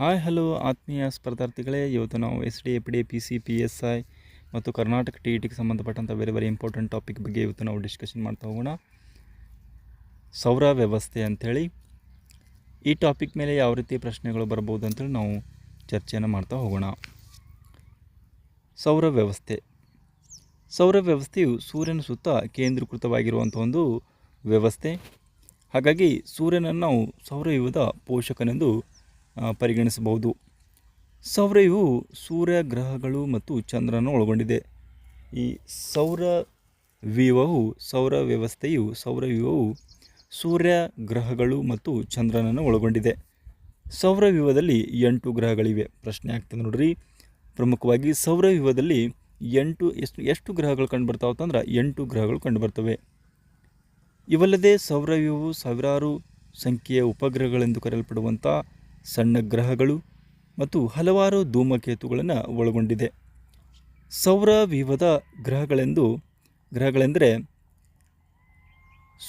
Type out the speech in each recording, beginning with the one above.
Hi, hello, ಆತ್ಮೀಯ ಸ್ಪರ್ಧಾರ್ಥಿಗಳೇ. ಇವತ್ತು ನಾವು S D A P D P C, P S I ಮತ್ತು ಕರ್ನಾಟಕ ಟಿ ಇಟಿಗೆ ಟಿಗೆ ಸಂಬಂಧಪಟ್ಟಂಥ ಬೇರೆ ಬೇರೆ ಇಂಪಾರ್ಟೆಂಟ್ ಟಾಪಿಕ್ ಬಗ್ಗೆ ಇವತ್ತು ನಾವು ಡಿಸ್ಕಷನ್ ಮಾಡ್ತಾ ಹೋಗೋಣ. ಸೌರ ವ್ಯವಸ್ಥೆ ಅಂಥೇಳಿ. ಈ ಟಾಪಿಕ್ ಮೇಲೆ ಯಾವ ರೀತಿ ಪ್ರಶ್ನೆಗಳು ಬರ್ಬೋದು ಅಂತೇಳಿ ನಾವು ಚರ್ಚೆಯನ್ನು ಮಾಡ್ತಾ ಹೋಗೋಣ. ಸೌರ ವ್ಯವಸ್ಥೆ. ಸೌರ ವ್ಯವಸ್ಥೆಯು ಸೂರ್ಯನ ಸುತ್ತ ಕೇಂದ್ರೀಕೃತವಾಗಿರುವಂಥ ಒಂದು ವ್ಯವಸ್ಥೆ. ಹಾಗಾಗಿ ಸೂರ್ಯನನ್ನು ನಾವು ಸೌರಯುಗದ ಪೋಷಕನೆಂದು ಪರಿಗಣಿಸಬಹುದು. ಸೌರವ್ಯೂಹವು ಸೂರ್ಯ ಗ್ರಹಗಳು ಮತ್ತು ಚಂದ್ರನ ಒಳಗೊಂಡಿದೆ. ಈ ಸೌರ ವ್ಯೂಹವು ಸೌರ ವ್ಯವಸ್ಥೆಯು ಸೌರವ್ಯೂಹವು ಸೂರ್ಯ ಗ್ರಹಗಳು ಮತ್ತು ಚಂದ್ರನನ್ನು ಒಳಗೊಂಡಿದೆ. ಸೌರವ್ಯೂಹದಲ್ಲಿ ಎಂಟು ಗ್ರಹಗಳಿವೆ. ಪ್ರಶ್ನೆ ಆಗ್ತದೆ ನೋಡ್ರಿ. ಪ್ರಮುಖವಾಗಿ ಸೌರವ್ಯೂಹದಲ್ಲಿ ಎಂಟು, ಎಷ್ಟು ಎಷ್ಟು ಗ್ರಹಗಳು ಕಂಡುಬರ್ತಾವೆ ಅಂತಂದ್ರೆ ಎಂಟು ಗ್ರಹಗಳು ಕಂಡುಬರ್ತವೆ. ಇವಲ್ಲದೆ ಸೌರವ್ಯೂಹವು ಸಾವಿರಾರು ಸಂಖ್ಯೆಯ ಉಪಗ್ರಹಗಳೆಂದು ಕರೆಯಲ್ಪಡುವಂಥ ಸಣ್ಣ ಗ್ರಹಗಳು ಮತ್ತು ಹಲವಾರು ಧೂಮಕೇತುಗಳನ್ನು ಒಳಗೊಂಡಿದೆ. ಸೌರ ವಿವದ ಗ್ರಹಗಳೆಂದು, ಗ್ರಹಗಳೆಂದರೆ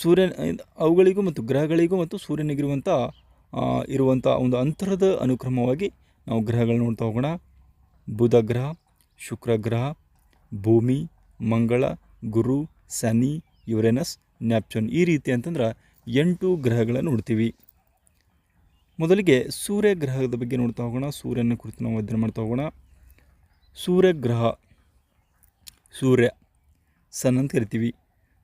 ಸೂರ್ಯನ, ಅವುಗಳಿಗೂ ಮತ್ತು ಗ್ರಹಗಳಿಗೂ ಮತ್ತು ಸೂರ್ಯನಿಗಿರುವಂಥ ಇರುವಂಥ ಒಂದು ಅಂತರದ ಅನುಕ್ರಮವಾಗಿ ನಾವು ಗ್ರಹಗಳನ್ನ ನೋಡ್ತಾ ಹೋಗೋಣ. ಬುಧ ಗ್ರಹ, ಶುಕ್ರ ಗ್ರಹ, ಭೂಮಿ, ಮಂಗಳ, ಗುರು, ಶನಿ, ಯುರೇನಸ್, ನ್ಯಾಪ್ಚೂನ್ ಈ ರೀತಿ ಅಂತಂದ್ರೆ ಎಂಟು ಗ್ರಹಗಳನ್ನು ನೋಡ್ತೀವಿ. ಮೊದಲಿಗೆ ಸೂರ್ಯ ಗ್ರಹದ ಬಗ್ಗೆ ನೋಡ್ತಾ ಹೋಗೋಣ. ಸೂರ್ಯನ ಕುರಿತು ನಾವು ಅಧ್ಯಯನ ಮಾಡ್ತಾ ಹೋಗೋಣ. ಸೂರ್ಯಗ್ರಹ, ಸೂರ್ಯ, ಸನ್ ಅಂತ ಕರಿತೀವಿ.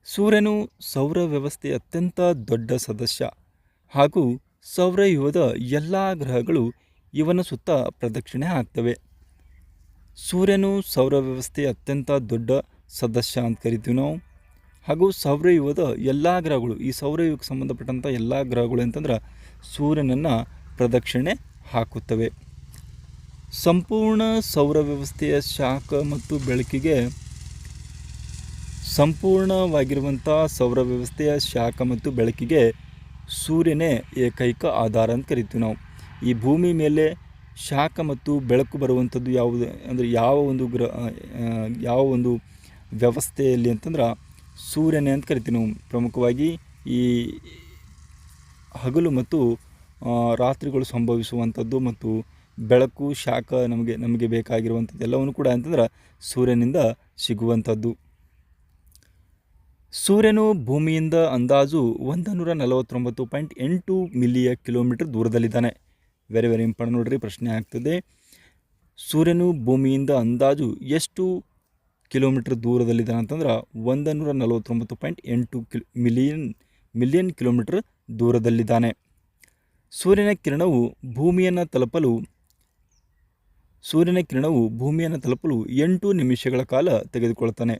ಸೂರ್ಯನು ಸೌರ ವ್ಯವಸ್ಥೆಯ ಅತ್ಯಂತ ದೊಡ್ಡ ಸದಸ್ಯ ಹಾಗೂ ಸೌರಯುಹದ ಎಲ್ಲ ಗ್ರಹಗಳು ಇವನ ಸುತ್ತ ಪ್ರದಕ್ಷಿಣೆ ಹಾಕ್ತವೆ. ಸೂರ್ಯನು ಸೌರ ವ್ಯವಸ್ಥೆಯ ಅತ್ಯಂತ ದೊಡ್ಡ ಸದಸ್ಯ ಅಂತ ಕರಿತೀವಿ ನಾವು. ಹಾಗೂ ಸೌರವ್ಯೂಹದ ಎಲ್ಲ ಗ್ರಹಗಳು, ಈ ಸೌರವ್ಯೂಹಕ್ಕೆ ಸಂಬಂಧಪಟ್ಟಂಥ ಎಲ್ಲ ಗ್ರಹಗಳು ಅಂತಂದ್ರೆ ಸೂರ್ಯನನ್ನು ಪ್ರದಕ್ಷಿಣೆ ಹಾಕುತ್ತವೆ. ಸಂಪೂರ್ಣ ಸೌರ ವ್ಯವಸ್ಥೆಯ ಶಾಖ ಮತ್ತು ಬೆಳಕಿಗೆ ಸಂಪೂರ್ಣವಾಗಿರುವಂಥ ಸೌರ ವ್ಯವಸ್ಥೆಯ ಶಾಖ ಮತ್ತು ಬೆಳಕಿಗೆ ಸೂರ್ಯನೇ ಏಕೈಕ ಆಧಾರ ಅಂತ ಕರಿತೀವಿ ನಾವು. ಈ ಭೂಮಿ ಮೇಲೆ ಶಾಖ ಮತ್ತು ಬೆಳಕು ಬರುವಂಥದ್ದು ಯಾವುದು, ಅಂದರೆ ಯಾವ ಒಂದು ಗ್ರಹ ಯಾವ ಒಂದು ವ್ಯವಸ್ಥೆಯಲ್ಲಿ ಅಂತಂದ್ರೆ ಸೂರ್ಯನೇ ಅಂತ ಕರಿತೀವಿ ನಾವು ಪ್ರಮುಖವಾಗಿ ಈ ಹಗಲು ಮತ್ತು ರಾತ್ರಿಗಳು ಸಂಭವಿಸುವಂಥದ್ದು ಮತ್ತು ಬೆಳಕು, ಶಾಖ ನಮಗೆ ನಮಗೆ ಬೇಕಾಗಿರುವಂಥದ್ದು ಎಲ್ಲವನ್ನು ಕೂಡ ಅಂತಂದ್ರೆ ಸೂರ್ಯನಿಂದ ಸಿಗುವಂಥದ್ದು. ಸೂರ್ಯನು ಭೂಮಿಯಿಂದ ಅಂದಾಜು ಒಂದು ನೂರ ನಲವತ್ತೊಂಬತ್ತು ಪಾಯಿಂಟ್ ಎಂಟು ಮಿಲಿಯ ಕಿಲೋಮೀಟರ್ ದೂರದಲ್ಲಿದ್ದಾನೆ. ವೆರಿ ವೆರಿ ಇಂಪಾರ್ಟೆಂಟ್ ನೋಡ್ರಿ, ಪ್ರಶ್ನೆ ಆಗ್ತದೆ. ಸೂರ್ಯನು ಭೂಮಿಯಿಂದ ಅಂದಾಜು ಎಷ್ಟು ಕಿಲೋಮೀಟರ್ ದೂರದಲ್ಲಿದ್ದಾನೆ ಅಂತಂದ್ರೆ ಒಂದು ನೂರ ನಲವತ್ತೊಂಬತ್ತು ಪಾಯಿಂಟ್ ಎಂಟು ಕಿಲ್, ಮಿಲಿಯನ್ ಮಿಲಿಯನ್ ಕಿಲೋಮೀಟ್ರ್ ದೂರದಲ್ಲಿದ್ದಾನೆ. ಸೂರ್ಯನ ಕಿರಣವು ಭೂಮಿಯನ್ನು ತಲುಪಲು, ಸೂರ್ಯನ ಕಿರಣವು ಭೂಮಿಯನ್ನು ತಲುಪಲು ಎಂಟು ನಿಮಿಷಗಳ ಕಾಲ ತೆಗೆದುಕೊಳ್ತಾನೆ.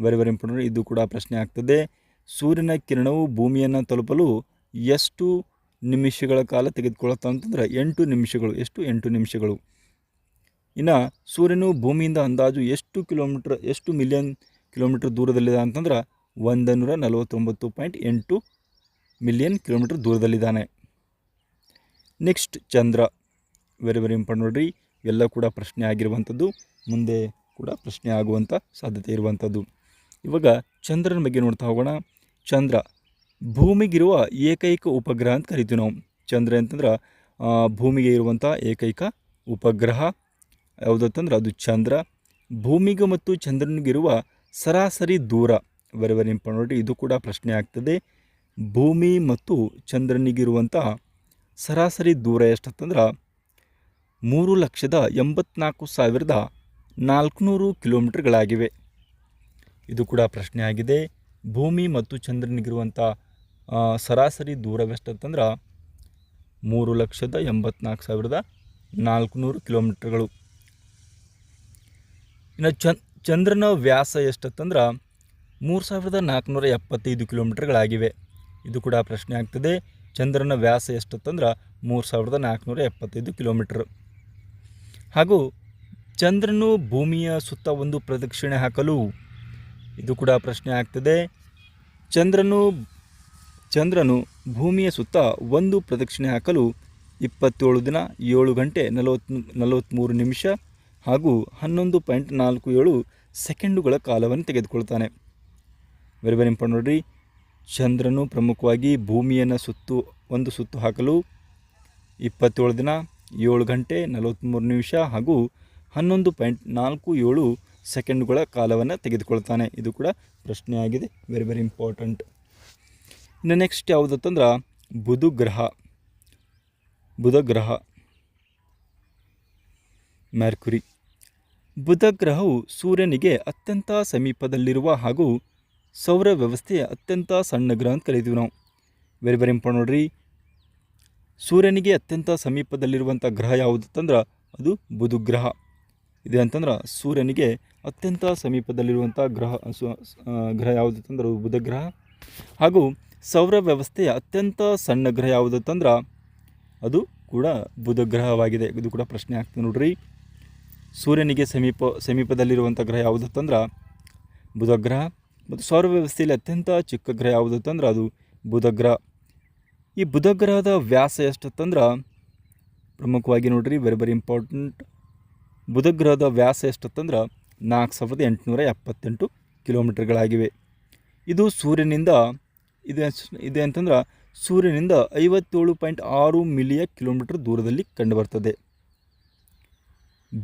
ವೆರಿ ವೆರಿ ಇಂಪಾರ್ಟೆಂಟ್ ಇದು ಕೂಡ ಪ್ರಶ್ನೆ ಆಗ್ತದೆ. ಸೂರ್ಯನ ಕಿರಣವು ಭೂಮಿಯನ್ನು ತಲುಪಲು ಎಷ್ಟು ನಿಮಿಷಗಳ ಕಾಲ ತೆಗೆದುಕೊಳ್ಳುತ್ತಾ ಎಂಟು ನಿಮಿಷಗಳು, ಎಷ್ಟು ಎಂಟು ನಿಮಿಷಗಳು? ಇನ್ನು ಸೂರ್ಯನು ಭೂಮಿಯಿಂದ ಅಂದಾಜು ಎಷ್ಟು ಕಿಲೋಮೀಟ್ರ್, ಎಷ್ಟು ಮಿಲಿಯನ್ ಕಿಲೋಮೀಟ್ರ್ ದೂರದಲ್ಲಿದೆ ಅಂತಂದ್ರೆ ಒಂದು ನಲವತ್ತೊಂಬತ್ತು ಪಾಯಿಂಟ್ ಎಂಟು ಮಿಲಿಯನ್ ಕಿಲೋಮೀಟ್ರ್ ದೂರದಲ್ಲಿದ್ದಾನೆ. ನೆಕ್ಸ್ಟ್ ಚಂದ್ರ. ವೆರಿ ವೆರಿ ಇಂಪಾರ್ಟೆಂಟ್ ನೋಡ್ರಿ. ಎಲ್ಲ ಕೂಡ ಪ್ರಶ್ನೆ ಆಗಿರುವಂಥದ್ದು. ಮುಂದೆ ಕೂಡ ಪ್ರಶ್ನೆ ಆಗುವಂಥ ಸಾಧ್ಯತೆ ಇರುವಂಥದ್ದು. ಇವಾಗ ಚಂದ್ರನ ಬಗ್ಗೆ ನೋಡ್ತಾ ಹೋಗೋಣ. ಚಂದ್ರ, ಭೂಮಿಗಿರುವ ಏಕೈಕ ಉಪಗ್ರಹ ಅಂತ ಕರಿತೀವಿ ನಾವು. ಚಂದ್ರ ಅಂತಂದ್ರೆ ಭೂಮಿಗೆ ಇರುವಂಥ ಏಕೈಕ ಉಪಗ್ರಹ. ಯಾವುದಂತಂದ್ರೆ ಅದು ಚಂದ್ರ. ಭೂಮಿಗೆ ಮತ್ತು ಚಂದ್ರನಿಗಿರುವ ಸರಾಸರಿ ದೂರ. ವೆರಿ ಇಂಪಾರ್ಟೆಂಟ್ ನೋಡಿ ಇದು ಕೂಡ ಪ್ರಶ್ನೆ ಆಗ್ತದೆ. ಭೂಮಿ ಮತ್ತು ಚಂದ್ರನಿಗಿರುವಂಥ ಸರಾಸರಿ ದೂರ ಎಷ್ಟಂತಂದ್ರೆ ಮೂರು ಲಕ್ಷದ ಎಂಬತ್ನಾಲ್ಕು ಸಾವಿರದ ನಾಲ್ಕುನೂರು ಕಿಲೋಮೀಟರ್ಗಳಾಗಿವೆ. ಇದು ಕೂಡ ಪ್ರಶ್ನೆ ಆಗಿದೆ. ಭೂಮಿ ಮತ್ತು ಚಂದ್ರನಿಗಿರುವಂಥ ಸರಾಸರಿ ದೂರವೆಷ್ಟಂತಂದ್ರೆ ಮೂರು ಲಕ್ಷದ ಎಂಬತ್ನಾಲ್ಕು ಸಾವಿರದ ನಾಲ್ಕುನೂರು ಕಿಲೋಮೀಟರ್ಗಳು. ಇನ್ನು ಚಂದ್ ಚಂದ್ರನ ವ್ಯಾಸ ಎಷ್ಟಂತಂದ್ರೆ ಮೂರು ಸಾವಿರದ ನಾಲ್ಕುನೂರ ಎಪ್ಪತ್ತೈದು ಕಿಲೋಮೀಟರ್ಗಳಾಗಿವೆ. ಇದು ಕೂಡ ಪ್ರಶ್ನೆ ಆಗ್ತದೆ. ಚಂದ್ರನ ವ್ಯಾಸ ಎಷ್ಟಂತಂದ್ರೆ ಮೂರು ಸಾವಿರದ ನಾಲ್ಕುನೂರ ಎಪ್ಪತ್ತೈದು ಕಿಲೋಮೀಟರ್. ಹಾಗೂ ಚಂದ್ರನು ಭೂಮಿಯ ಸುತ್ತ ಒಂದು ಪ್ರದಕ್ಷಿಣೆ ಹಾಕಲು ಇದು ಕೂಡ ಪ್ರಶ್ನೆ ಆಗ್ತದೆ. ಚಂದ್ರನು ಚಂದ್ರನು ಭೂಮಿಯ ಸುತ್ತ ಒಂದು ಪ್ರದಕ್ಷಿಣೆ ಹಾಕಲು ಇಪ್ಪತ್ತೇಳು ದಿನ ಏಳು ಗಂಟೆ ನಲವತ್ತು ನಲವತ್ತ್ಮೂರು ನಿಮಿಷ ಹಾಗೂ ಹನ್ನೊಂದು ಪಾಯಿಂಟ್ ನಾಲ್ಕು ಏಳು ಸೆಕೆಂಡುಗಳ ಕಾಲವನ್ನು ತೆಗೆದುಕೊಳ್ತಾನೆ. ವೆರಿ ವೆರಿ ಇಂಪಾರ್ಟೆಂಟ್ ನೋಡ್ರಿ. ಚಂದ್ರನು ಪ್ರಮುಖವಾಗಿ ಭೂಮಿಯನ್ನು ಸುತ್ತು, ಒಂದು ಸುತ್ತು ಹಾಕಲು ಇಪ್ಪತ್ತೇಳು ದಿನ, ಏಳು ಗಂಟೆ ನಲವತ್ತ್ಮೂರು ನಿಮಿಷ ಹಾಗೂ ಹನ್ನೊಂದು ಪಾಯಿಂಟ್ ನಾಲ್ಕು ಏಳು ಸೆಕೆಂಡುಗಳ ಕಾಲವನ್ನು ತೆಗೆದುಕೊಳ್ತಾನೆ. ಇದು ಕೂಡ ಪ್ರಶ್ನೆಯಾಗಿದೆ. Very very important. ಇನ್ನು ನೆಕ್ಸ್ಟ್ ಯಾವುದಂತಂದ್ರೆ ಬುಧ ಗ್ರಹ ಬುಧ ಗ್ರಹ ಮ್ಯಾರ್ಕುರಿ ಬುಧ ಗ್ರಹವು ಸೂರ್ಯನಿಗೆ ಅತ್ಯಂತ ಸಮೀಪದಲ್ಲಿರುವ ಹಾಗೂ ಸೌರ ವ್ಯವಸ್ಥೆಯ ಅತ್ಯಂತ ಸಣ್ಣ ಗ್ರಹ ಅಂತ ಕರಿತೀವಿ ನಾವು. ವೆರಿ ವೆರಿ ಇಂಪಾರ್ಟ್ ನೋಡ್ರಿ. ಸೂರ್ಯನಿಗೆ ಅತ್ಯಂತ ಸಮೀಪದಲ್ಲಿರುವಂಥ ಗ್ರಹ ಯಾವುದು ಅಂತಂದ್ರೆ ಅದು ಬುಧ ಗ್ರಹ ಇದೆ ಅಂತಂದ್ರೆ ಸೂರ್ಯನಿಗೆ ಅತ್ಯಂತ ಸಮೀಪದಲ್ಲಿರುವಂಥ ಗ್ರಹ ಗ್ರಹ ಯಾವುದು ಅಂತಂದ್ರೆ ಬುಧ ಗ್ರಹ ಹಾಗೂ ಸೌರ ವ್ಯವಸ್ಥೆಯ ಅತ್ಯಂತ ಸಣ್ಣ ಗ್ರಹ ಯಾವುದು ಅಂತಂದ್ರೆ ಅದು ಕೂಡ ಬುಧ ಗ್ರಹವಾಗಿದೆ ಇದು ಕೂಡ ಪ್ರಶ್ನೆ ಆಗ್ತದೆ ನೋಡ್ರಿ. ಸೂರ್ಯನಿಗೆ ಸಮೀಪ, ಸಮೀಪದಲ್ಲಿರುವಂಥ ಗ್ರಹ ಯಾವುದಂತಂದ್ರೆ ಬುಧ ಗ್ರಹ ಮತ್ತು ಸೌರ ವ್ಯವಸ್ಥೆಯಲ್ಲಿ ಅತ್ಯಂತ ಚಿಕ್ಕ ಗ್ರಹ ಯಾವುದು ಅಂತಂದ್ರೆ ಅದು ಬುಧ ಗ್ರಹ ಈ ಬುಧ ಗ್ರಹದ ವ್ಯಾಸ ಎಷ್ಟಂತಂದ್ರೆ ಪ್ರಮುಖವಾಗಿ ನೋಡ್ರಿ ವೆರಿ ವೆರಿ ಇಂಪಾರ್ಟೆಂಟ್ ಬುಧ ಗ್ರಹದ ವ್ಯಾಸ ಎಷ್ಟಂತಂದ್ರೆ ನಾಲ್ಕು ಸಾವಿರದ ಎಂಟುನೂರ ಎಪ್ಪತ್ತೆಂಟು ಕಿಲೋಮೀಟರ್ಗಳಾಗಿವೆ. ಇದು ಸೂರ್ಯನಿಂದ, ಇದೆ ಇದೆ ಅಂತಂದ್ರೆ ಸೂರ್ಯನಿಂದ ಐವತ್ತೇಳು ಪಾಯಿಂಟ್ ಆರು ಮಿಲಿಯ ಕಿಲೋಮೀಟರ್ ದೂರದಲ್ಲಿ ಕಂಡುಬರ್ತದೆ.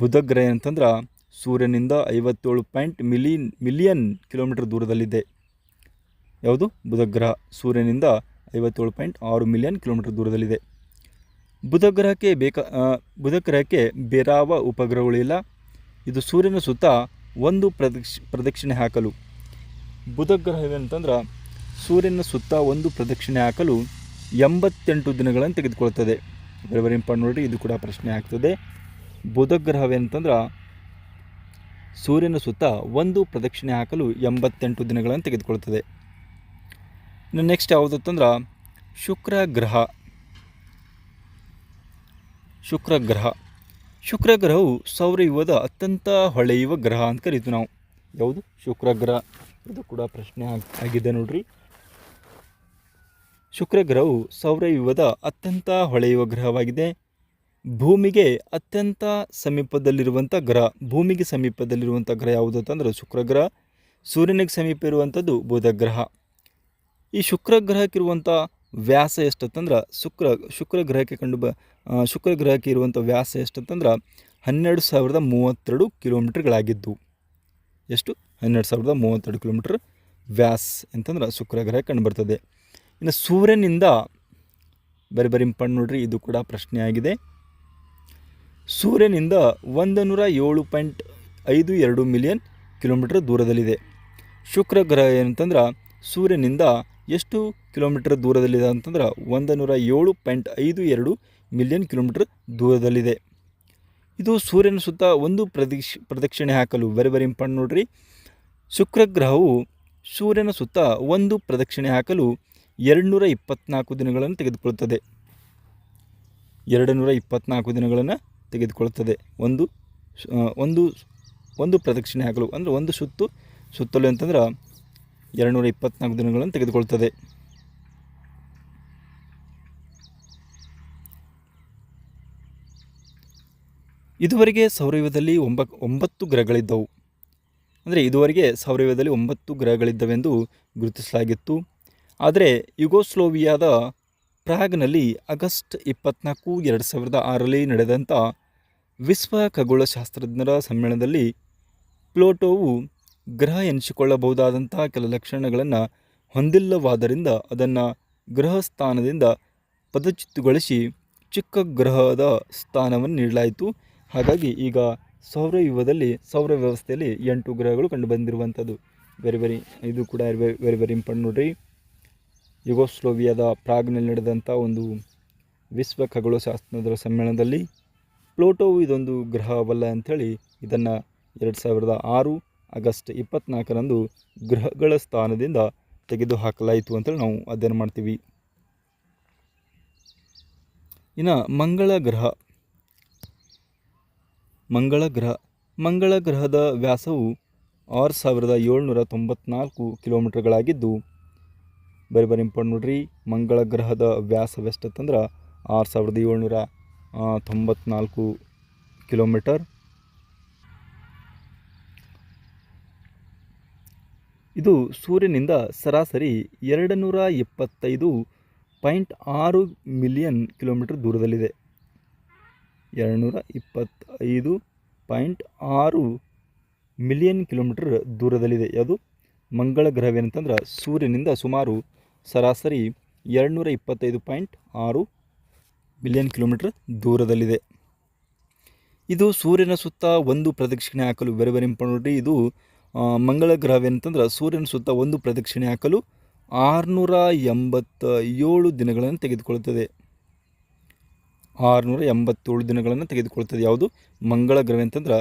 ಬುಧ ಗ್ರಹ ಅಂತಂದ್ರೆ ಸೂರ್ಯನಿಂದ ಐವತ್ತೇಳು ಪಾಯಿಂಟ್ ಮಿಲಿ, ಮಿಲಿಯನ್ ಕಿಲೋಮೀಟರ್ ದೂರದಲ್ಲಿದೆ. ಯಾವುದು? ಬುಧಗ್ರಹ ಸೂರ್ಯನಿಂದ ಐವತ್ತೇಳು ಪಾಯಿಂಟ್ ಆರು ಮಿಲಿಯನ್ ಕಿಲೋಮೀಟರ್ ದೂರದಲ್ಲಿದೆ. ಬುಧಗ್ರಹಕ್ಕೆ ಬೇಕಾ ಬುಧಗ್ರಹಕ್ಕೆ ಬುಧ ಗ್ರಹಕ್ಕೆ ಬೇರಾವ ಉಪಗ್ರಹಗಳಿಲ್ಲ ಇದು ಸೂರ್ಯನ ಸುತ್ತ ಒಂದು ಪ್ರದಕ್ಷ, ಪ್ರದಕ್ಷಿಣೆ ಹಾಕಲು. ಬುಧ ಗ್ರಹವೇನಂತಂದ್ರೆ ಸೂರ್ಯನ ಸುತ್ತ ಒಂದು ಪ್ರದಕ್ಷಿಣೆ ಹಾಕಲು ಎಂಬತ್ತೆಂಟು ದಿನಗಳನ್ನು ತೆಗೆದುಕೊಳ್ತದೆ ವೆರಿ ವೆರಿ ಇಂಪಾರ್ಟೆಂಟ್ ನೋಡಿರಿ, ಇದು ಕೂಡ ಪ್ರಶ್ನೆ ಆಗ್ತದೆ. ಬುಧ ಗ್ರಹವೇನಂತಂದ್ರೆ ಸೂರ್ಯನ ಸುತ್ತ ಒಂದು ಪ್ರದಕ್ಷಿಣೆ ಹಾಕಲು ಎಂಬತ್ತೆಂಟು ದಿನಗಳನ್ನು ತೆಗೆದುಕೊಳ್ತದೆ ಇನ್ನು ನೆಕ್ಸ್ಟ್ ಯಾವುದಂತಂದ್ರೆ ಶುಕ್ರ ಗ್ರಹ ಶುಕ್ರ ಗ್ರಹ ಶುಕ್ರ ಗ್ರಹವು ಸೌರಯುಗದ ಅತ್ಯಂತ ಹೊಳೆಯುವ ಗ್ರಹ ಅಂತ ಕರಿತೀವಿ ನಾವು. ಯಾವುದು? ಶುಕ್ರ ಗ್ರಹ ಇದು ಕೂಡ ಪ್ರಶ್ನೆ ಆಗ್- ಆಗಿದೆ ನೋಡ್ರಿ. ಶುಕ್ರ ಗ್ರಹವು ಸೌರಯುಗದ ಅತ್ಯಂತ ಹೊಳೆಯುವ ಗ್ರಹವಾಗಿದೆ. ಭೂಮಿಗೆ ಅತ್ಯಂತ ಸಮೀಪದಲ್ಲಿರುವಂಥ ಗ್ರಹ. ಭೂಮಿಗೆ ಸಮೀಪದಲ್ಲಿರುವಂಥ ಗ್ರಹ ಯಾವುದು ಅಂತಂದರೆ ಶುಕ್ರ ಗ್ರಹ. ಸೂರ್ಯನಿಗೆ ಸಮೀಪ ಇರುವಂಥದ್ದು ಬುಧ ಗ್ರಹ. ಈ ಶುಕ್ರ ಗ್ರಹಕ್ಕಿರುವಂಥ ವ್ಯಾಸ ಎಷ್ಟಂತಂದ್ರೆ ಶುಕ್ರ ಶುಕ್ರ ಗ್ರಹಕ್ಕೆ ಕಂಡು ಬ ಶುಕ್ರ ಗ್ರಹಕ್ಕೆ ಇರುವಂಥ ವ್ಯಾಸ ಎಷ್ಟಂತಂದ್ರೆ ಹನ್ನೆರಡು ಸಾವಿರದ ಮೂವತ್ತೆರಡು ಕಿಲೋಮೀಟ್ರ್ಗಳಾಗಿದ್ದು. ಎಷ್ಟು? ಹನ್ನೆರಡು ಸಾವಿರದ ಮೂವತ್ತೆರಡು ಕಿಲೋಮೀಟ್ರ್ ವ್ಯಾಸ್ ಅಂತಂದ್ರೆ ಶುಕ್ರ ಗ್ರಹ ಕಂಡುಬರ್ತದೆ ಇನ್ನು ಸೂರ್ಯನಿಂದ, ಬರಿ ಬರಿ ಇಂಪಾರ್ಟೆಂಟ್ ನೋಡ್ರಿ, ಇದು ಕೂಡ ಪ್ರಶ್ನೆ ಆಗಿದೆ ಸೂರ್ಯನಿಂದ ಒಂದು ನೂರ ಏಳು ಪಾಯಿಂಟ್ ಐದು ಎರಡು ಮಿಲಿಯನ್ ಕಿಲೋಮೀಟರ್ ದೂರದಲ್ಲಿದೆ. ಶುಕ್ರ ಗ್ರಹ ಏನಂತಂದ್ರೆ ಸೂರ್ಯನಿಂದ ಎಷ್ಟು ಕಿಲೋಮೀಟರ್ ದೂರದಲ್ಲಿದೆ ಅಂತಂದ್ರೆ ಒಂದು ನೂರ ಏಳು ಪಾಯಿಂಟ್ ಐದು ಎರಡು ಮಿಲಿಯನ್ ಕಿಲೋಮೀಟರ್ ದೂರದಲ್ಲಿದೆ. ಇದು ಸೂರ್ಯನ ಸುತ್ತ ಒಂದು ಪ್ರದಕ್ಷ, ಪ್ರದಕ್ಷಿಣೆ ಹಾಕಲು ವೆರಿ ವೆರಿ ಇಂಪಾರ್ಟೆಂಟ್ ನೋಡ್ರಿ. ಶುಕ್ರ ಗ್ರಹವು ಸೂರ್ಯನ ಸುತ್ತ ಒಂದು ಪ್ರದಕ್ಷಿಣೆ ಹಾಕಲು ಎರಡು ನೂರ ಇಪ್ಪತ್ನಾಲ್ಕು ದಿನಗಳನ್ನು ತೆಗೆದುಕೊಳ್ಳುತ್ತದೆ. ಎರಡು ನೂರ ಇಪ್ಪತ್ನಾಲ್ಕು ದಿನಗಳನ್ನು ತೆಗೆದುಕೊಳ್ಳುತ್ತದೆ. ಒಂದು ಒಂದು ಒಂದು ಪ್ರದಕ್ಷಿಣೆ ಹಾಕಲು, ಅಂದರೆ ಒಂದು ಸುತ್ತು ಸುತ್ತಲು ಅಂತಂದ್ರೆ ಎರಡು ನೂರ ಇಪ್ಪತ್ನಾಲ್ಕು ದಿನಗಳನ್ನು ತೆಗೆದುಕೊಳ್ತದೆ. ಇದುವರೆಗೆ ಸೌರಯುಗದಲ್ಲಿ ಒಂಬ ಒಂಬತ್ತು ಗ್ರಹಗಳಿದ್ದವು. ಅಂದರೆ ಇದುವರೆಗೆ ಸೌರಯುಗದಲ್ಲಿ ಒಂಬತ್ತು ಗ್ರಹಗಳಿದ್ದವೆಂದು ಗುರುತಿಸಲಾಗಿತ್ತು. ಆದರೆ ಯುಗೋಸ್ಲೋವಿಯಾದ ಪ್ರಾಗ್ನಲ್ಲಿ ಆಗಸ್ಟ್ ಇಪ್ಪತ್ನಾಲ್ಕು, ಎರಡು ಸಾವಿರದ ಆರರಲ್ಲಿ ನಡೆದಂಥ ವಿಶ್ವ ಖಗೋಳಶಾಸ್ತ್ರಜ್ಞರ ಸಮ್ಮೇಳನದಲ್ಲಿ ಪ್ಲೋಟೋವು ಗ್ರಹ ಎನಿಸಿಕೊಳ್ಳಬಹುದಾದಂಥ ಕೆಲ ಲಕ್ಷಣಗಳನ್ನು ಹೊಂದಿಲ್ಲವಾದ್ದರಿಂದ ಅದನ್ನು ಗ್ರಹ ಸ್ಥಾನದಿಂದ ಪದಚ್ಯುತಗೊಳಿಸಿ ಚಿಕ್ಕ ಗ್ರಹದ ಸ್ಥಾನವನ್ನು ನೀಡಲಾಯಿತು. ಹಾಗಾಗಿ ಈಗ ಸೌರಯುಗದಲ್ಲಿ, ಸೌರ ವ್ಯವಸ್ಥೆಯಲ್ಲಿ ಎಂಟು ಗ್ರಹಗಳು ಕಂಡುಬಂದಿರುವಂಥದ್ದು. ವೆರಿ ವೆರಿ ಇದು ಕೂಡ ವೆರಿ ವೆರಿ ಇಂಪಾರ್ಟೆಂಟ್ ನೋಡ್ರಿ. ಯುಗೋಸ್ಲೋವಿಯಾದ ಪ್ರಾಗ್ನಲ್ಲಿ ನಡೆದಂಥ ಒಂದು ವಿಶ್ವ ಖಗೋಳಶಾಸ್ತ್ರಜ್ಞರ ಸಮ್ಮೇಳನದಲ್ಲಿ ಪ್ಲೋಟೋವು ಇದೊಂದು ಗ್ರಹವಲ್ಲ ಅಂಥೇಳಿ ಇದನ್ನು ಎರಡು ಸಾವಿರದ ಆರು ಆಗಸ್ಟ್ ಇಪ್ಪತ್ನಾಲ್ಕರಂದು ಗ್ರಹಗಳ ಸ್ಥಾನದಿಂದ ತೆಗೆದು ಹಾಕಲಾಯಿತು ಅಂತೇಳಿ ನಾವು ಅಧ್ಯಯನ ಮಾಡ್ತೀವಿ. ಇನ್ನು ಮಂಗಳ ಗ್ರಹ. ಮಂಗಳ ಗ್ರಹ. ಮಂಗಳ ಗ್ರಹದ ವ್ಯಾಸವು ಆರು ಸಾವಿರದ ಏಳ್ನೂರ ತೊಂಬತ್ನಾಲ್ಕು ಕಿಲೋಮೀಟರ್ಗಳಾಗಿದ್ದು, ಬರೀ ಬರೀ ಇಂಪಾರ್ಟ್ ನೋಡ್ರಿ, ಮಂಗಳ ಗ್ರಹದ ವ್ಯಾಸವೆಷ್ಟಂತಂದ್ರೆ ಆರು ಸಾವಿರದ ಏಳ್ನೂರ ತೊಂಬತ್ನಾಲ್ಕು ಕಿಲೋಮೀಟರ್. ಇದು ಸೂರ್ಯನಿಂದ ಸರಾಸರಿ ಎರಡು ನೂರ ಇಪ್ಪತ್ತೈದು ಪಾಯಿಂಟ್ ಆರು ಮಿಲಿಯನ್ ಕಿಲೋಮೀಟರ್ ದೂರದಲ್ಲಿದೆ. ಎರಡುನೂರ ಇಪ್ಪತ್ತೈದು ಪಾಯಿಂಟ್ ಆರು ಮಿಲಿಯನ್ ಕಿಲೋಮೀಟರ್ ದೂರದಲ್ಲಿದೆ. ಯಾವುದು ಮಂಗಳ ಗ್ರಹವೇನಂತಂದ್ರೆ ಸೂರ್ಯನಿಂದ ಸುಮಾರು ಸರಾಸರಿ ಎರಡುನೂರ ಇಪ್ಪತ್ತೈದು ಪಾಯಿಂಟ್ ಆರು ಮಿಲಿಯನ್ ಕಿಲೋಮೀಟರ್ ದೂರದಲ್ಲಿದೆ. ಇದು ಸೂರ್ಯನ ಸುತ್ತ ಒಂದು ಪ್ರದಕ್ಷಿಣೆ ಹಾಕಲು ಇಂಪಾರ್ಟೆಂಟ್ ನೋಡ್ರಿ, ಇದು ಮಂಗಳ ಗ್ರಹವೇನಂತಂದ್ರೆ ಸೂರ್ಯನ ಸುತ್ತ ಒಂದು ಪ್ರದಕ್ಷಿಣೆ ಹಾಕಲು ಆರುನೂರ ಎಂಬತ್ತ ಏಳು ದಿನಗಳನ್ನು ತೆಗೆದುಕೊಳ್ಳುತ್ತದೆ. ಆರುನೂರ ಎಂಬತ್ತೇಳು ದಿನಗಳನ್ನು ತೆಗೆದುಕೊಳ್ಳುತ್ತದೆ. ಯಾವುದು? ಮಂಗಳ ಗ್ರಹ ಅಂತಂದ್ರೆ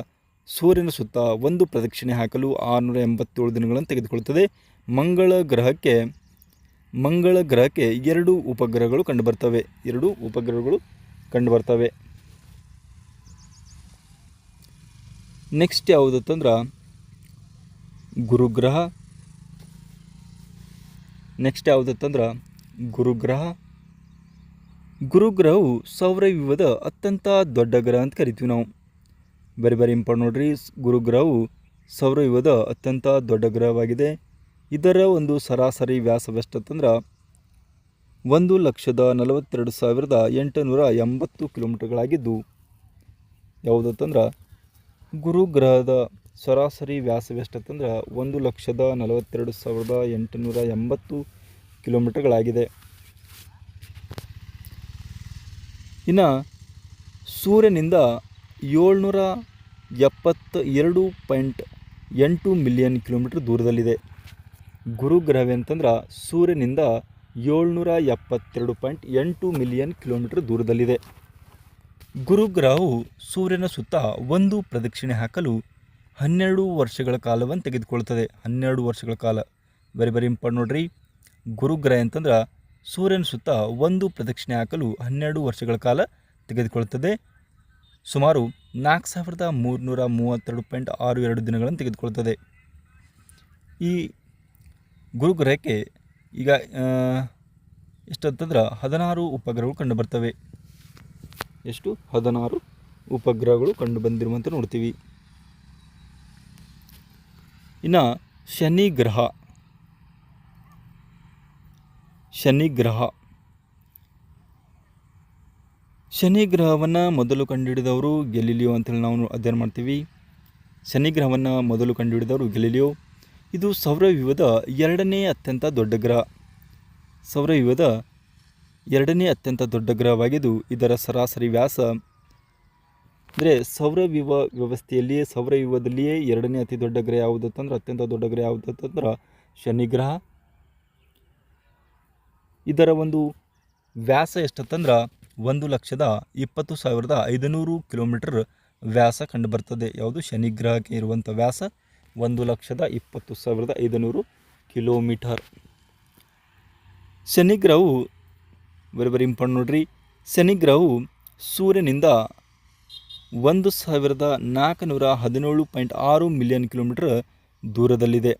ಸೂರ್ಯನ ಸುತ್ತ ಒಂದು ಪ್ರದಕ್ಷಿಣೆ ಹಾಕಲು ಆರುನೂರ ಎಂಬತ್ತೇಳು ದಿನಗಳನ್ನು ತೆಗೆದುಕೊಳ್ಳುತ್ತದೆ. ಮಂಗಳ ಗ್ರಹಕ್ಕೆ ಮಂಗಳ ಗ್ರಹಕ್ಕೆ ಎರಡು ಉಪಗ್ರಹಗಳು ಕಂಡುಬರ್ತವೆ. ಎರಡು ಉಪಗ್ರಹಗಳು ಕಂಡುಬರ್ತವೆ. ನೆಕ್ಸ್ಟ್ ಯಾವುದಂತಂದ್ರೆ, ಗುರುಗ್ರಹ. ನೆಕ್ಸ್ಟ್ ಯಾವುದಂತಂದ್ರೆ, ಗುರುಗ್ರಹ. ಗುರುಗ್ರಹವು ಸೌರವ್ಯೂಹದ ಅತ್ಯಂತ ದೊಡ್ಡ ಗ್ರಹ ಅಂತ ಕರಿತೀವಿ ನಾವು. ಬೇರೆ ಬೇರೆ ಇಂಪಾರ್ಟ್ ನೋಡ್ರಿ, ಗುರುಗ್ರಹವು ಸೌರವ್ಯೂಹದ ಅತ್ಯಂತ ದೊಡ್ಡ ಗ್ರಹವಾಗಿದೆ. ಇದರ ಒಂದು ಸರಾಸರಿ ವ್ಯಾಸವೆಷ್ಟಂತಂದ್ರೆ ಒಂದು ಲಕ್ಷದ ನಲವತ್ತೆರಡು ಸಾವಿರದ ಎಂಟುನೂರ ಎಂಬತ್ತು ಕಿಲೋಮೀಟರ್ಗಳಾಗಿದ್ದು, ಯಾವುದಂತಂದ್ರೆ ಗುರುಗ್ರಹದ ಸರಾಸರಿ ವ್ಯಾಸವೆಷ್ಟಂತಂದ್ರೆ ಒಂದು ಲಕ್ಷದ ನಲವತ್ತೆರಡು ಸಾವಿರದ ಎಂಟುನೂರ ಎಂಬತ್ತು ಕಿಲೋಮೀಟರ್ಗಳಾಗಿದೆ. ಇನ್ನು ಸೂರ್ಯನಿಂದ ಏಳ್ನೂರ ಎಪ್ಪತ್ತ ಎರಡು ಪಾಯಿಂಟ್ ಎಂಟು ಮಿಲಿಯನ್ ಕಿಲೋಮೀಟ್ರ್ ದೂರದಲ್ಲಿದೆ. ಗುರುಗ್ರಹವೆಂತಂದ್ರೆ ಸೂರ್ಯನಿಂದ ಏಳ್ನೂರ ಎಪ್ಪತ್ತೆರಡು ಪಾಯಿಂಟ್ ಎಂಟು ಮಿಲಿಯನ್ ಕಿಲೋಮೀಟರ್ ದೂರದಲ್ಲಿದೆ. ಗುರುಗ್ರಹವು ಸೂರ್ಯನ ಸುತ್ತ ಒಂದು ಪ್ರದಕ್ಷಿಣೆ ಹಾಕಲು ಹನ್ನೆರಡು ವರ್ಷಗಳ ಕಾಲವನ್ನು ತೆಗೆದುಕೊಳ್ತದೆ ಹನ್ನೆರಡು ವರ್ಷಗಳ ಕಾಲ. ವೆರಿ ವೆರಿ ಇಂಪಾರ್ಟ್ ನೋಡ್ರಿ. ಗುರುಗ್ರಹ ಅಂತಂದ್ರೆ ಸೂರ್ಯನ ಸುತ್ತ ಒಂದು ಪ್ರದಕ್ಷಿಣೆ ಹಾಕಲು ಹನ್ನೆರಡು ವರ್ಷಗಳ ಕಾಲ ತೆಗೆದುಕೊಳ್ತದೆ ಸುಮಾರು ನಾಲ್ಕು ಸಾವಿರದ ಮೂರುನೂರ ಮೂವತ್ತೆರಡು ಪಾಯಿಂಟ್ ಆರು ಎರಡು ದಿನಗಳನ್ನು ತೆಗೆದುಕೊಳ್ತದೆ ಈ ಗುರುಗ್ರಹಕ್ಕೆ ಈಗ ಎಷ್ಟಂತಂದ್ರೆ ಹದಿನಾರು ಉಪಗ್ರಹಗಳು ಕಂಡುಬರ್ತವೆ. ಎಷ್ಟು? ಹದಿನಾರು ಉಪಗ್ರಹಗಳು ಕಂಡು ಬಂದಿರುವಂತೆ ನೋಡ್ತೀವಿ. ಇನ್ನು ಶನಿ ಗ್ರಹ. ಶನಿ ಗ್ರಹ. ಶನಿ ಗ್ರಹವನ್ನು ಮೊದಲು ಕಂಡುಹಿಡಿದವರು ಗೆಲಿಲಿಯೋ ಅಂತೇಳಿ ನಾವು ಅಧ್ಯಯನ ಮಾಡ್ತೀವಿ. ಶನಿ ಗ್ರಹವನ್ನು ಮೊದಲು ಕಂಡುಹಿಡಿದವರು ಗೆಲಿಲಿಯೋ ಇದು ಸೌರವ್ಯೂಹದ ಎರಡನೇ ಅತ್ಯಂತ ದೊಡ್ಡ ಗ್ರಹ. ಸೌರವ್ಯೂಹದ ಎರಡನೇ ಅತ್ಯಂತ ದೊಡ್ಡ ಗ್ರಹವಾಗಿದ್ದು ಇದರ ಸರಾಸರಿ ವ್ಯಾಸ ಅಂದರೆ ಸೌರವ್ಯೂಹ ವ್ಯವಸ್ಥೆಯಲ್ಲಿಯೇ, ಸೌರವ್ಯೂಹದಲ್ಲಿಯೇ ಎರಡನೇ ಅತಿ ದೊಡ್ಡ ಗ್ರಹ ಯಾವುದು ಅಂತಂದ್ರೆ ಅತ್ಯಂತ ದೊಡ್ಡ ಗ್ರಹ ಯಾವುದು ಅಂತಂದ್ರೆ ಶನಿ ಗ್ರಹ. ಇದರ ಒಂದು ವ್ಯಾಸ ಎಷ್ಟಂತಂದ್ರೆ ಒಂದು ಲಕ್ಷದ ಇಪ್ಪತ್ತು ಸಾವಿರದ ಐದುನೂರು ಕಿಲೋಮೀಟರ್ ವ್ಯಾಸ ಕಂಡುಬರ್ತದೆ ಯಾವುದು? ಶನಿ ಗ್ರಹಕ್ಕೆ ಇರುವಂಥ ವ್ಯಾಸ. ಒಂದು ಲಕ್ಷದ ಇಪ್ಪತ್ತು ಸಾವಿರದ ಐದುನೂರು ಕಿಲೋಮೀಟರ್. ಶನಿಗ್ರಹವು ಗ್ರಹವು ವೆರಿ ವೆರಿ ನೋಡ್ರಿ, ಶನಿಗ್ರಹವು ಸೂರ್ಯನಿಂದ ಒಂದು ಸಾವಿರದ ನಾಲ್ಕುನೂರ ಹದಿನೇಳು ಪಾಯಿಂಟ್ ಆರು ಮಿಲಿಯನ್ ಕಿಲೋಮೀಟರ್ ದೂರದಲ್ಲಿದೆ.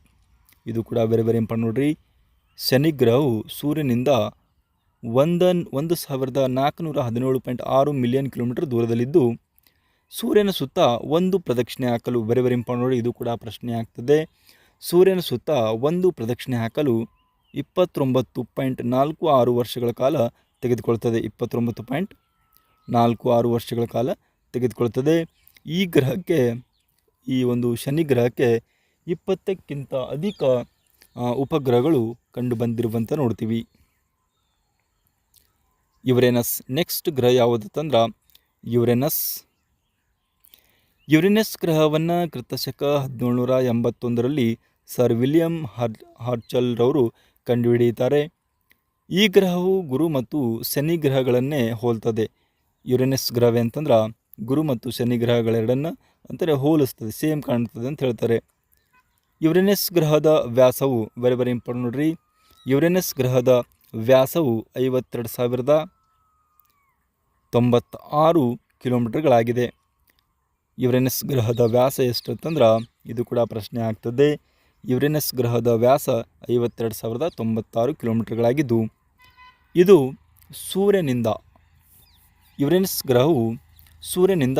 ಇದು ಕೂಡ ಬೇರೆ ಬೇರೆ ಇಂಪಾರ್ಟ್ ನೋಡ್ರಿ, ಶನಿಗ್ರಹವು ಸೂರ್ಯನಿಂದ ಒಂದನ್, ಒಂದು ಸಾವಿರದ ನಾಲ್ಕುನೂರ ಹದಿನೇಳು ಪಾಯಿಂಟ್ ಆರು ಮಿಲಿಯನ್ ಕಿಲೋಮೀಟರ್ ದೂರದಲ್ಲಿದ್ದು ಸೂರ್ಯನ ಸುತ್ತ ಒಂದು ಪ್ರದಕ್ಷಿಣೆ ಹಾಕಲು ಇಂಪಾರ್ಟೆಂಟ್ ನೋಡಿ, ಇದು ಕೂಡ ಪ್ರಶ್ನೆ ಆಗ್ತದೆ. ಸೂರ್ಯನ ಸುತ್ತ ಒಂದು ಪ್ರದಕ್ಷಿಣೆ ಹಾಕಲು ಇಪ್ಪತ್ತೊಂಬತ್ತು ಪಾಯಿಂಟ್ ನಾಲ್ಕು ಆರು ವರ್ಷಗಳ ಕಾಲ ತೆಗೆದುಕೊಳ್ತದೆ. ಇಪ್ಪತ್ತೊಂಬತ್ತು ಪಾಯಿಂಟ್ ನಾಲ್ಕು ಆರು ವರ್ಷಗಳ ಕಾಲ ತೆಗೆದುಕೊಳ್ತದೆ. ಈ ಗ್ರಹಕ್ಕೆ, ಈ ಒಂದು ಶನಿ ಗ್ರಹಕ್ಕೆ ಇಪ್ಪತ್ತಕ್ಕಿಂತ ಅಧಿಕ ಉಪಗ್ರಹಗಳು ಕಂಡು ಬಂದಿರುವಂತ ನೋಡ್ತೀವಿ. ಯುರೇನಸ್, ನೆಕ್ಸ್ಟ್ ಗ್ರಹ ಯಾವುದು ತಂದ್ರೆ, ಯುರೇನಸ್ ಯುರೇನಸ್ ಗ್ರಹವನ್ನು ಕೃತಶಕ ಹದಿನೇಳುನೂರ ಎಂಬತ್ತೊಂದರಲ್ಲಿ ಸರ್ ವಿಲಿಯಂ ಹರ್, ಹರ್ಚಲ್ ರವರು ಕಂಡುಹಿಡಿಯುತ್ತಾರೆ. ಈ ಗ್ರಹವು ಗುರು ಮತ್ತು ಶನಿ ಗ್ರಹಗಳನ್ನೇ ಹೋಲ್ತದೆ ಯುರೇನಸ್ ಗ್ರಹವೇ ಅಂತಂದ್ರೆ ಗುರು ಮತ್ತು ಶನಿ ಗ್ರಹಗಳೆರಡನ್ನು ಅಂತಾರೆ ಹೋಲಿಸ್ತದೆ, ಸೇಮ್ ಕಾಣ್ತದೆ ಅಂತ ಹೇಳ್ತಾರೆ. ಯುರೇನಸ್ ಗ್ರಹದ ವ್ಯಾಸವು ವೆರಿ ವೆರಿ ಇಂಪಾರ್ಟೆಂಟ್ ನೋಡ್ರಿ. ಯುರೇನಸ್ ಗ್ರಹದ ವ್ಯಾಸವು ಐವತ್ತೆರಡು ಸಾವಿರದ ತೊಂಬತ್ತಾರು ಕಿಲೋಮೀಟರ್ಗಳಾಗಿದೆ. ಯುರೇನಸ್ ಗ್ರಹದ ವ್ಯಾಸ ಎಷ್ಟು ಅಂತಂದ್ರೆ ಇದು ಕೂಡ ಪ್ರಶ್ನೆ ಆಗ್ತದೆ. ಯುರೇನಸ್ ಗ್ರಹದ ವ್ಯಾಸ ಐವತ್ತೆರಡು ಸಾವಿರದ ತೊಂಬತ್ತಾರು ಕಿಲೋಮೀಟರ್ಗಳಾಗಿದ್ದು, ಇದು ಸೂರ್ಯನಿಂದ, ಯುರೇನಸ್ ಗ್ರಹವು ಸೂರ್ಯನಿಂದ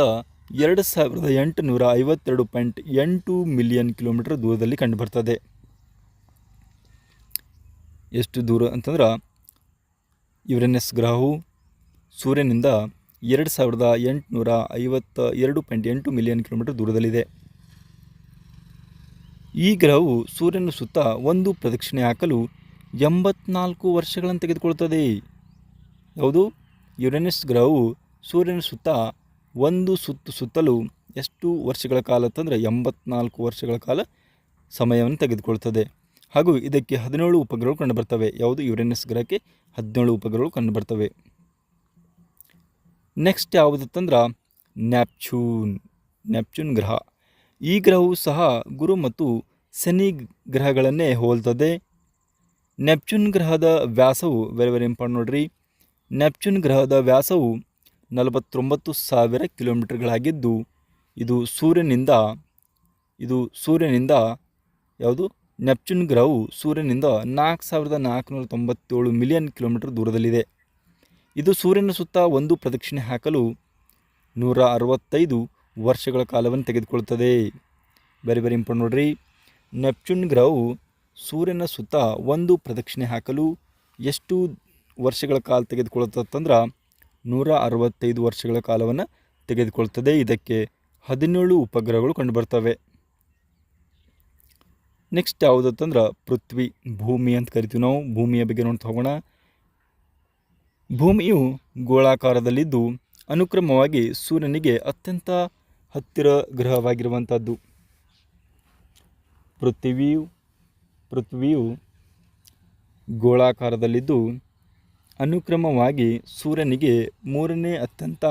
ಎರಡು ಸಾವಿರದ ಎಂಟುನೂರ ಐವತ್ತೆರಡು ಪಾಯಿಂಟ್ ಎಂಟು ಮಿಲಿಯನ್ ಕಿಲೋಮೀಟರ್ ದೂರದಲ್ಲಿ ಕಂಡುಬರ್ತದೆ. ಎಷ್ಟು ದೂರ ಅಂತಂದ್ರೆ, ಯುರೇನಸ್ ಗ್ರಹವು ಸೂರ್ಯನಿಂದ ಎರಡು ಸಾವಿರದ ಎಂಟುನೂರ ಐವತ್ತ ಎರಡು ಪಾಯಿಂಟ್ ಎಂಟು ಮಿಲಿಯನ್ ಕಿಲೋಮೀಟರ್ ದೂರದಲ್ಲಿದೆ. ಈ ಗ್ರಹವು ಸೂರ್ಯನ ಸುತ್ತ ಒಂದು ಪ್ರದಕ್ಷಿಣೆ ಹಾಕಲು ಎಂಬತ್ನಾಲ್ಕು ವರ್ಷಗಳನ್ನು ತೆಗೆದುಕೊಳ್ಳುತ್ತದೆ. ಹೌದು, ಯುರೇನಸ್ ಗ್ರಹವು ಸೂರ್ಯನ ಸುತ್ತ ಒಂದು ಸುತ್ತು ಸುತ್ತಲು ಎಷ್ಟು ವರ್ಷಗಳ ಕಾಲ ಅಂತಂದರೆ ಎಂಬತ್ನಾಲ್ಕು ವರ್ಷಗಳ ಕಾಲ ಸಮಯವನ್ನು ತೆಗೆದುಕೊಳ್ತದೆ ಹಾಗೂ ಇದಕ್ಕೆ ಹದಿನೇಳು ಉಪಗ್ರಹಗಳು ಕಂಡುಬರ್ತವೆ. ಯಾವುದು ಯುರೇನಸ್ ಗ್ರಹಕ್ಕೆ ಹದಿನೇಳು ಉಪಗ್ರಹಗಳು ಕಂಡುಬರ್ತವೆ. ನೆಕ್ಸ್ಟ್ ಯಾವುದಿತ್ತಂದ್ರೆ ನ್ಯಾಪ್ಚೂನ್ ನ್ಯಾಪ್ಚೂನ್ ಗ್ರಹ. ಈ ಗ್ರಹವು ಸಹ ಗುರು ಮತ್ತು ಶನಿ ಗ್ರಹಗಳನ್ನೇ ಹೋಲ್ತದೆ. ನೆಪ್ಚೂನ್ ಗ್ರಹದ ವ್ಯಾಸವು ವೆರಿ ವೆರಿ ಇಂಪಾರ್ಟೆಂಟ್ ನೋಡ್ರಿ. ನೆಪ್ಚೂನ್ ಗ್ರಹದ ವ್ಯಾಸವು ನಲವತ್ತೊಂಬತ್ತು ಸಾವಿರ ಕಿಲೋಮೀಟರ್ಗಳಾಗಿದ್ದು, ಇದು ಸೂರ್ಯನಿಂದ ಇದು ಸೂರ್ಯನಿಂದ ಯಾವುದು? ನೆಪ್ಚೂನ್ ಗ್ರಹವು ಸೂರ್ಯನಿಂದ ನಾಲ್ಕು ಸಾವಿರದ ನಾಲ್ಕುನೂರ ತೊಂಬತ್ತೇಳು ಮಿಲಿಯನ್ ಕಿಲೋಮೀಟರ್ ದೂರದಲ್ಲಿದೆ. ಇದು ಸೂರ್ಯನ ಸುತ್ತ ಒಂದು ಪ್ರದಕ್ಷಿಣೆ ಹಾಕಲು ನೂರ ಅರವತ್ತೈದು ವರ್ಷಗಳ ಕಾಲವನ್ನು ತೆಗೆದುಕೊಳ್ಳುತ್ತದೆ. ಬೇರೆ ಬೇರೆ ಇಂಪಾರ್ಟೆಂಟ್ ನೋಡ್ರಿ. ನೆಪ್ಚೂನ್ ಗ್ರಹವು ಸೂರ್ಯನ ಸುತ್ತ ಒಂದು ಪ್ರದಕ್ಷಿಣೆ ಹಾಕಲು ಎಷ್ಟು ವರ್ಷಗಳ ಕಾಲ ತೆಗೆದುಕೊಳ್ಳುತ್ತಂದ್ರೆ ನೂರ ಅರವತ್ತೈದು ವರ್ಷಗಳ ಕಾಲವನ್ನು ತೆಗೆದುಕೊಳ್ತದೆ ಇದಕ್ಕೆ ಹದಿನೇಳು ಉಪಗ್ರಹಗಳು ಕಂಡುಬರ್ತವೆ. ನೆಕ್ಸ್ಟ್ ಯಾವುದಂತಂದ್ರೆ ಪೃಥ್ವಿ, ಭೂಮಿ ಅಂತ ಕರಿತೀವಿ ನಾವು. ಭೂಮಿಯ ಬಗ್ಗೆ ನೋಡ್ತಾ ಹೋಗೋಣ. ಭೂಮಿಯು ಗೋಳಾಕಾರದಲ್ಲಿದ್ದು ಅನುಕ್ರಮವಾಗಿ ಸೂರ್ಯನಿಗೆ ಅತ್ಯಂತ ಹತ್ತಿರ ಗ್ರಹವಾಗಿರುವಂಥದ್ದು. ಪೃಥ್ವಿಯು ಪೃಥ್ವಿಯು ಗೋಳಾಕಾರದಲ್ಲಿದ್ದು ಅನುಕ್ರಮವಾಗಿ ಸೂರ್ಯನಿಗೆ ಮೂರನೇ ಅತ್ಯಂತ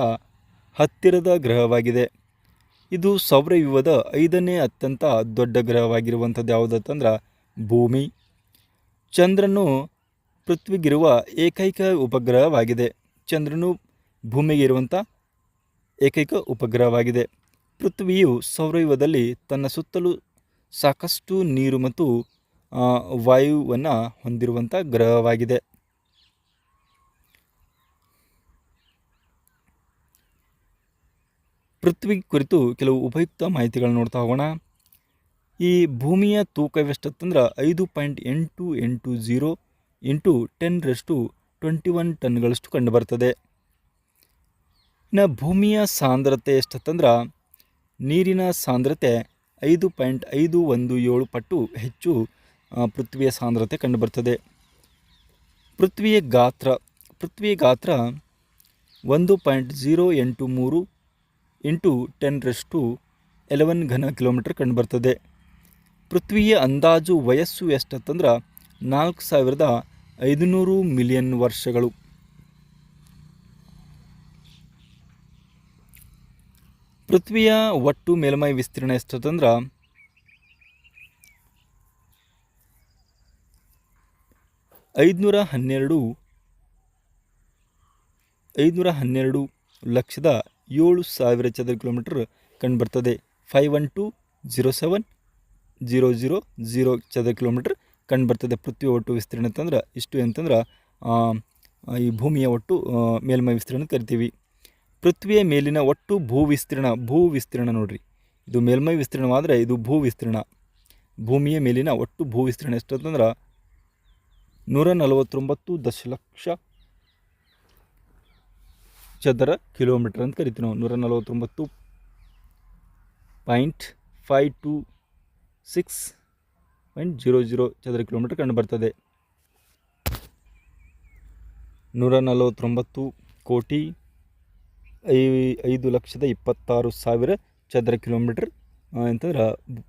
ಹತ್ತಿರದ ಗ್ರಹವಾಗಿದೆ. ಇದು ಸೌರವ್ಯೂಹದ ಐದನೇ ಅತ್ಯಂತ ದೊಡ್ಡ ಗ್ರಹವಾಗಿರುವಂಥದ್ದು ಯಾವುದಂತಂದ್ರೆ ಭೂಮಿ. ಚಂದ್ರನು ಪೃಥ್ವಿಗಿರುವ ಏಕೈಕ ಉಪಗ್ರಹವಾಗಿದೆ. ಚಂದ್ರನು ಭೂಮಿಗೆ ಇರುವಂಥ ಏಕೈಕ ಉಪಗ್ರಹವಾಗಿದೆ. ಪೃಥ್ವಿಯು ಸೌರವ್ಯೂಹದಲ್ಲಿ ತನ್ನ ಸುತ್ತಲೂ ಸಾಕಷ್ಟು ನೀರು ಮತ್ತು ವಾಯುವನ್ನು ಹೊಂದಿರುವಂಥ ಗ್ರಹವಾಗಿದೆ. ಪೃಥ್ವಿ ಕುರಿತು ಕೆಲವು ಉಪಯುಕ್ತ ಮಾಹಿತಿಗಳನ್ನು ನೋಡ್ತಾ ಹೋಗೋಣ. ಈ ಭೂಮಿಯ ತೂಕವೆಷ್ಟತ್ತಂದ್ರೆ ಐದು ಪಾಯಿಂಟ್ ಎಂಟು ಎಂಟು ಝೀರೋ ಇಂಟು ಟೆನ್ ರಷ್ಟು ಟ್ವೆಂಟಿ ಒನ್ ಟನ್ಗಳಷ್ಟು ಕಂಡುಬರ್ತದೆ. ಇನ್ನು ಭೂಮಿಯ ಸಾಂದ್ರತೆ ಎಷ್ಟಂತಂದ್ರೆ ನೀರಿನ ಸಾಂದ್ರತೆ ಐದು ಪಾಯಿಂಟ್ ಐದು ಒಂದು ಏಳು ಪಟ್ಟು ಹೆಚ್ಚು ಪೃಥ್ವಿಯ ಸಾಂದ್ರತೆ ಕಂಡುಬರ್ತದೆ. ಪೃಥ್ವಿಯ ಗಾತ್ರ ಪೃಥ್ವಿಯ ಗಾತ್ರ ಒಂದು ಪಾಯಿಂಟ್ ಝೀರೋ ಎಂಟು ಮೂರು ಇಂಟು ಟೆನ್ರಷ್ಟು ಎಲೆವನ್ ಘನ ಕಿಲೋಮೀಟರ್ ಕಂಡುಬರ್ತದೆ. ಪೃಥ್ವಿಯ ಅಂದಾಜು ವಯಸ್ಸು ಎಷ್ಟಂತಂದ್ರೆ ನಾಲ್ಕು ಸಾವಿರದ ಐದುನೂರು ಮಿಲಿಯನ್ ವರ್ಷಗಳು. ಪೃಥ್ವಿಯ ಒಟ್ಟು ಮೇಲ್ಮೈ ವಿಸ್ತೀರ್ಣ ಎಷ್ಟಂದ್ರೆ ಐದುನೂರ ಹನ್ನೆರಡು ಐದುನೂರ ಹನ್ನೆರಡು ಲಕ್ಷದ ಏಳು ಸಾವಿರ ಚದರ ಕಿಲೋಮೀಟರ್ ಕಂಡುಬರ್ತದೆ five one two zero seven zero zero zero ಚದರ ಕಿಲೋಮೀಟರ್ ಕಂಡುಬರ್ತದೆ ಪೃಥ್ವಿ ಒಟ್ಟು ವಿಸ್ತೀರ್ಣ ಅಂತಂದ್ರೆ ಇಷ್ಟು ಅಂತಂದ್ರೆ ಈ ಭೂಮಿಯ ಒಟ್ಟು ಮೇಲ್ಮೈ ವಿಸ್ತೀರ್ಣ ಕರಿತೀವಿ. ಪೃಥ್ವಿಯ ಮೇಲಿನ ಒಟ್ಟು ಭೂ ವಿಸ್ತೀರ್ಣ ಭೂ ವಿಸ್ತೀರ್ಣ ನೋಡಿರಿ. ಇದು ಮೇಲ್ಮೈ ವಿಸ್ತೀರ್ಣವಾದರೆ ಇದು ಭೂ ವಿಸ್ತೀರ್ಣ. ಭೂಮಿಯ ಮೇಲಿನ ಒಟ್ಟು ಭೂ ವಿಸ್ತೀರ್ಣ ಎಷ್ಟು ಅಂತಂದ್ರೆ, ನೂರ ನಲವತ್ತೊಂಬತ್ತು ದಶಲಕ್ಷ ಚದರ ಕಿಲೋಮೀಟರ್ ಅಂತ ಕರಿತೀವಿ ನಾವು. ನೂರ ನಲವತ್ತೊಂಬತ್ತು point five two six point zero zero ಚದರ ಕಿಲೋಮೀಟರ್ ಕಂಡು ಬರ್ತದೆ. ನೂರ ನಲವತ್ತೊಂಬತ್ತು ಕೋಟಿ ಐ, ಐದು ಲಕ್ಷದ ಇಪ್ಪತ್ತಾರು ಸಾವಿರ ಚದರ ಕಿಲೋಮೀಟರ್ ಅಂತಂದ್ರೆ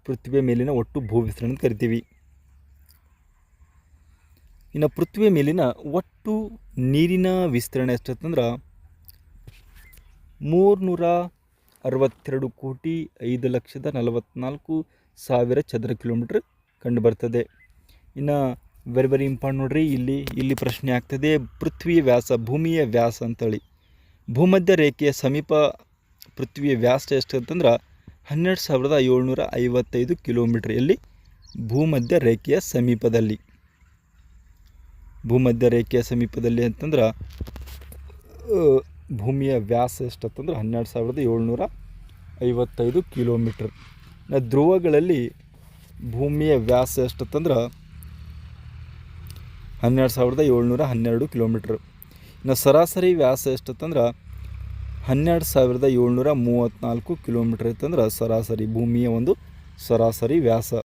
ಪೃಥ್ವಿಯ ಮೇಲಿನ ಒಟ್ಟು ಭೂ ವಿಸ್ತೀರ್ಣ ಅಂತ ಕರಿತೀವಿ. ಇನ್ನು ಪೃಥ್ವಿಯ ಮೇಲಿನ ಒಟ್ಟು ನೀರಿನ ವಿಸ್ತರಣೆ ಎಷ್ಟಂತಂದ್ರೆ ಮೂರ್ನೂರ ಅರವತ್ತೆರಡು ಕೋಟಿ ಐದು ಲಕ್ಷದ ನಲವತ್ತ್ನಾಲ್ಕು ಸಾವಿರ ಚದರ ಕಿಲೋಮೀಟ್ರ್ ಕಂಡುಬರ್ತದೆ ಇನ್ನು ವೆರಿ ವೆರಿ ಇಂಪಾರ್ಟೆಂಟ್ ನೋಡ್ರಿ, ಇಲ್ಲಿ ಇಲ್ಲಿ ಪ್ರಶ್ನೆ ಆಗ್ತದೆ ಪೃಥ್ವಿಯ ವ್ಯಾಸ, ಭೂಮಿಯ ವ್ಯಾಸ ಅಂತೇಳಿ. ಭೂಮಧ್ಯ ರೇಖೆಯ ಸಮೀಪ ಪೃಥ್ವಿಯ ವ್ಯಾಸ ಎಷ್ಟು ಅಂತಂದ್ರೆ ಹನ್ನೆರಡು ಸಾವಿರದ ಏಳ್ನೂರ ಐವತ್ತೈದು ಕಿಲೋಮೀಟ್ರ್ ಎಲ್ಲಿ ಭೂಮಧ್ಯ ರೇಖೆಯ ಸಮೀಪದಲ್ಲಿ. ಭೂಮಧ್ಯ ರೇಖೆಯ ಸಮೀಪದಲ್ಲಿ ಅಂತಂದ್ರೆ ಭೂಮಿಯ ವ್ಯಾಸ ಎಷ್ಟಂತಂದ್ರೆ ಹನ್ನೆರಡು ಸಾವಿರದ ಏಳ್ನೂರ ಐವತ್ತೈದು ಕಿಲೋಮೀಟ್ರ್ ಧ್ರುವಗಳಲ್ಲಿ ಭೂಮಿಯ ವ್ಯಾಸ ಎಷ್ಟಂತಂದ್ರೆ ಹನ್ನೆರಡು ಸಾವಿರದ ಏಳ್ನೂರ ಹನ್ನೆರಡು ಕಿಲೋಮೀಟ್ರ್. ಇನ್ನು ಸರಾಸರಿ ವ್ಯಾಸ ಎಷ್ಟಂತಂದ್ರೆ ಹನ್ನೆರಡು ಸಾವಿರದ ಏಳ್ನೂರ ಮೂವತ್ತ್ನಾಲ್ಕು ಕಿಲೋಮೀಟ್ರ್ ಇತ್ತಂದ್ರೆ ಸರಾಸರಿ ಭೂಮಿಯ ಒಂದು ಸರಾಸರಿ ವ್ಯಾಸ.